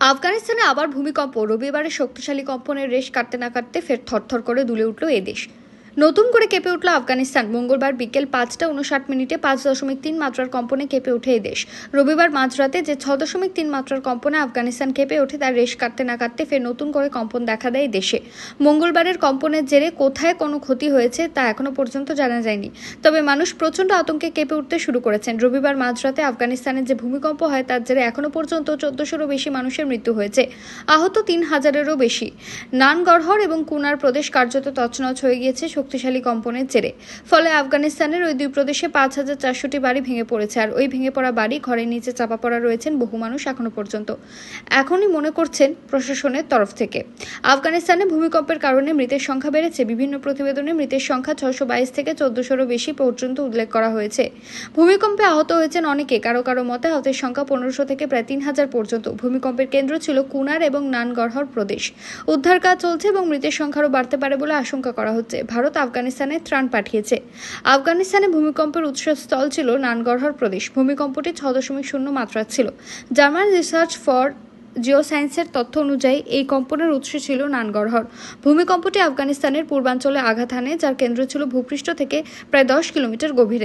আফগানিস্তানে আবার ভূমিকম্প। রবিবারে শক্তিশালী কম্পনের রেশ কাটতে না কাটতে ফের থরথর করে দুলে উঠল এ দেশ। নতুন করে কেঁপে উঠল আফগানিস্তান। মঙ্গলবার বিকেল পাঁচটা উনষাট মিনিটে পাঁচ দশমিক তিন মাত্রার কম্পনে কেঁপে ওঠে দেশ। রবিবার মাঝরাতে যে ছ দশমিক তিন মাত্রার কম্পনে আফগানিস্তান কেঁপে ওঠে, তার রেশ কাটতে না কাটতে ফের নতুন করে কম্পন দেখা দেয় দেশে। মঙ্গলবারের কম্পনের জেরে কোথায় কোনো ক্ষতি হয়েছে তা এখনও পর্যন্ত জানা যায়নি। তবে মানুষ প্রচণ্ড আতঙ্কে কেঁপে উঠতে শুরু করেছেন। রবিবার মাঝরাতে আফগানিস্তানের যে ভূমিকম্প হয়, তার জেরে এখনও পর্যন্ত চোদ্দশোরও বেশি মানুষের মৃত্যু হয়েছে। আহত তিন হাজারেরও বেশি। নানগড়হর এবং কুনার প্রদেশ কার্যত তছনছ হয়ে গিয়েছে। শক্তিশালী কম্পনের জেরে। ফলে আফগানিস্তানের ওই দুই প্রদেশে পাঁচ হাজার চারশোটি বাড়ি ভেঙে পড়েছে, আর ওই ভেঙে পড়া বাড়ি ঘরের নিচে চাপা পড়া রয়েছেন বহু মানুষ এখনও পর্যন্ত। এখনই মনে করছেন প্রশাসনের তরফ থেকে। আফগানিস্তানে ভূমিকম্পের কারণে মৃতের সংখ্যা বেড়েছে। বিভিন্ন প্রতিবেদনে মৃতের সংখ্যা ছশো বাইশ থেকে চোদ্দশোরও বেশি পর্যন্ত উল্লেখ করা হয়েছে। ভূমিকম্পে আহত হয়েছেন অনেকে। কারও কারও মতে, আহতের সংখ্যা পনেরোশো থেকে প্রায় তিন হাজার পর্যন্ত। ভূমিকম্পের কেন্দ্র ছিল কুনার এবং নানগড়হর প্রদেশ। উদ্ধার কাজ চলছে এবং মৃতের সংখ্যা আরও বাড়তে পারে বলে আশঙ্কা করা হচ্ছে। ভারত আফগানিস্তানে ত্রাণ পাঠিয়েছে। আফগানিস্তানে ভূমিকম্পের উৎসস্থল ছিল নানগড়হর প্রদেশ। ভূমিকম্পটি ছ দশমিক শূন্য মাত্রা ছিল। জার্মান রিসার্চ ফর জিও সায়েন্সের তথ্য অনুযায়ী, এই কম্পনের উৎস ছিল নানগড়হর। ভূমিকম্পটি আফগানিস্তানের পূর্বাঞ্চলে আঘাত হানে যার কেন্দ্র ছিল ভূপৃষ্ঠ থেকে প্রায় দশ কিলোমিটার গভীরে।